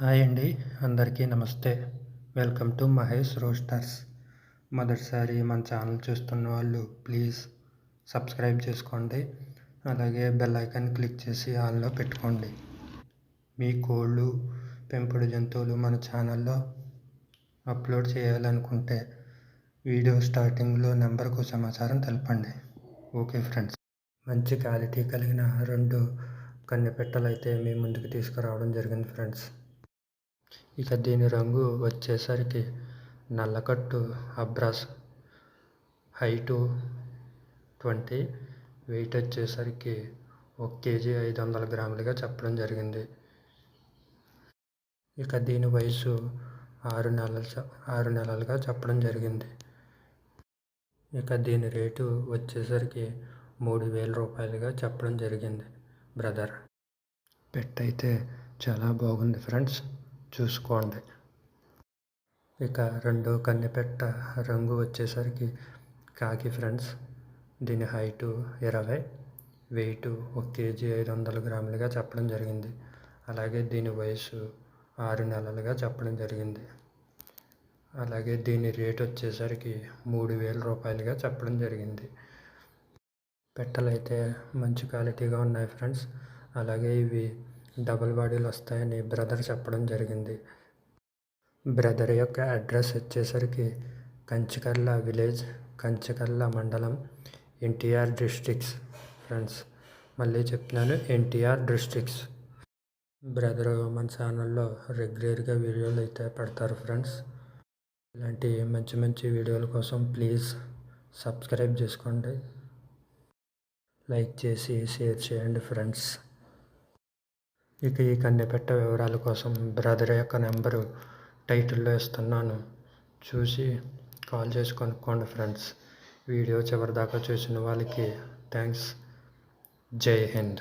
Hi అండి అందరికీ నమస్తే. Welcome to Mahesh Roasters. మొదటిసారి మన ఛానల్ చూస్తున్న వాళ్ళు ప్లీజ్ సబ్స్క్రైబ్ చేసుకోండి. అలాగే బెల్ ఐకాన్ క్లిక్ చేసి ఆన్లో పెట్టుకోండి. మీ కోళ్ళు పెంపుడు జంతువులు మన ఛానల్లో అప్లోడ్ చేయాలనుకుంటే వీడియో స్టార్టింగ్లో నెంబర్కు సమాచారం తెలపండి. ఓకే ఫ్రెండ్స్ మంచి క్వాలిటీ కలిగిన రెండు కన్నె అయితే మీ ముందుకు తీసుకురావడం జరిగింది ఫ్రెండ్స్. ఇక దీని రంగు వచ్చేసరికి నల్లకట్టు అబ్రాస్. హైటు ట్వంటీ వెయిట్ వచ్చేసరికి ఒక కేజీ ఐదు వందల గ్రాములుగా చెప్పడం జరిగింది. ఇక దీని వయసు ఆరు నెలలు ఆరు నెలలుగా చెప్పడం జరిగింది. ఇక దీని రేటు వచ్చేసరికి మూడు వేల రూపాయలుగా చెప్పడం జరిగింది బ్రదర్. పెట్ అయితే చాలా బాగుంది ఫ్రెండ్స్. చూసుకోండి. ఇక రెండో కన్నెపెట్ట రంగు వచ్చేసరికి కాకి ఫ్రెండ్స్ దీని హైటు ఇరవై వెయిట్ ఒక కేజీ ఐదు వందల గ్రాములుగా చెప్పడం జరిగింది. అలాగే దీని వయసు ఆరు నెలలుగా చెప్పడం జరిగింది. అలాగే దీని రేట్ వచ్చేసరికి మూడు వేల రూపాయలుగా చెప్పడం జరిగింది. పెట్టెలైతే మంచి క్వాలిటీగా ఉన్నాయి ఫ్రెండ్స్. అలాగే ఇవి డబుల్ బాడీలు వస్తాయని బ్రదర్ చెప్పడం జరిగింది. బ్రదర్ యొక్క అడ్రస్ వచ్చేసరికి కంచికర్ల విలేజ్ కంచికర్ల మండలం ఎన్టీఆర్ డిస్ట్రిక్ట్స్. ఫ్రెండ్స్ మళ్ళీ చెప్తున్నాను ఎన్టీఆర్ డిస్ట్రిక్ట్స్. బ్రదర్ మన ఛానల్లో రెగ్యులర్గా వీడియోలు అయితే పెడతారు ఫ్రెండ్స్. ఇలాంటి మంచి మంచి వీడియోల కోసం ప్లీజ్ సబ్స్క్రైబ్ చేసుకోండి. లైక్ చేసి షేర్ చేయండి ఫ్రెండ్స్. ఇక ఈ కన్నెపెట్ట వివరాల కోసం బ్రదర్ యొక్క నెంబరు టైటిల్లో ఇస్తున్నాను. చూసి కాల్ చేసి కొనుక్కోండి ఫ్రెండ్స్. వీడియో చివరిదాకా చూసిన వాళ్ళకి థ్యాంక్స్ జై హింద్.